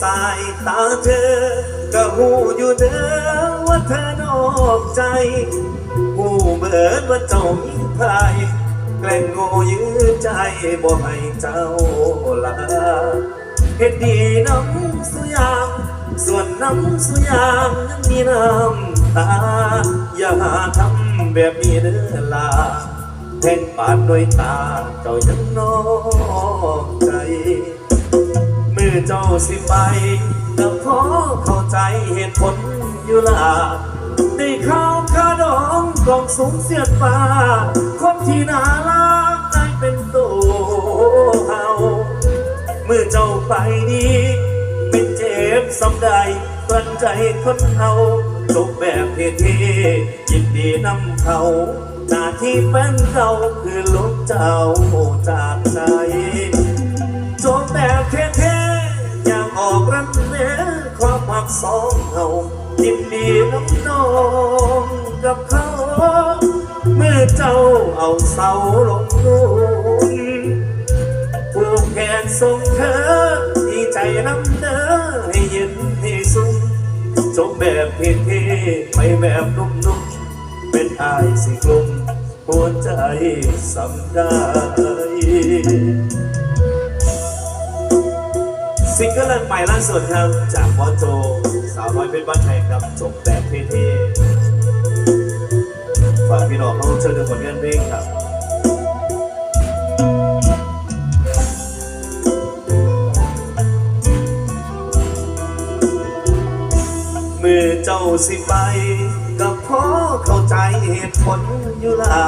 สายตาเธอ ก็หูอยู่เด้อว่าเธอนอกใจหูเหมือนว่าเจ้ามีใครแกล้งโง่ยื้อใจบ่ให้เจ้าลาเฮ็ดดีน้ำสุยามส่วนน้ำสุยามยังมีน้ำตา อย่าหาทำแบบนี้เด้อลาแทงปาดด้วยตาเจ้ายังนอกใจ เจ้าสิไปก็ขอเข้าใจเหตุผลอยู่ละได้ข้าวคาดองกล่องสูงเสียดฟ้า คนที่น่ารักได้เป็นตัวเฮาเมื่อเจ้าไปดีเป็นเจ็บสำใดกลั้นใจคนเอาจบแบบเท่ๆยินดีนำเขาหน้าที่แฟนเราคือลบเจ้าจากใจจบแบบเท่ สองเรายินดีน้ำนองกับเขาเมื่อเจ้าเอาเสาลงนูนผูกแขนส่งเธอดีใจน้ำเด้อให้ย็นให้สุขจบแบบเท่ๆไปแบบนุ่มๆเป็นอายสิกลุ่มหัวใจสำได้ ซิงเกิลแรกใหม่ล่าสุดครับ จากวอโจสาวน้อยเป็นบ้านแพงครับจบแบบเท่ๆฝากพี่น้องเข้าเชิญดูผลงานเพลงครับมือเจ้าสิไปก็พอเข้าใจเหตุผลอยู่ล่ะ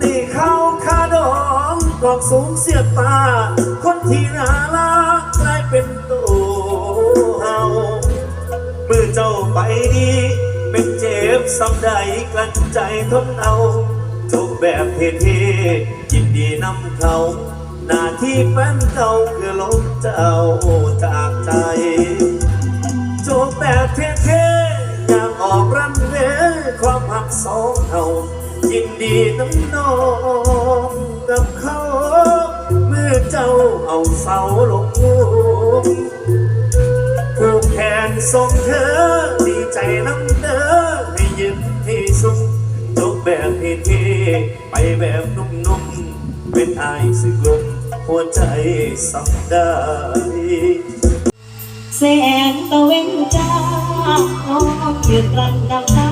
ได้เข้าคาดองกอกสูงเสียตา คนที่น่า ดี เป็นเจ็บสำใดกลั้นใจทนเอาจบแบบเท่ๆยินดีนำเขา หน้าที่แฟนเก่าคือลบเจ้าจากใจจบแบบเท่ๆอยางออกรันเวความหักสองเท่ายินดีน้ำนองกับเขา เมื่อเจ้าเอาเสาลงมุมผูก แขนส่งเธอดีใจน้ำเด้อให้ยิ้มให้สุขจบแบบเท่ๆไปแบบนุ่มๆเป็นอายสึกลมหัวใจสับได้แสงตะเวนจ้าน้องยืนรันดำ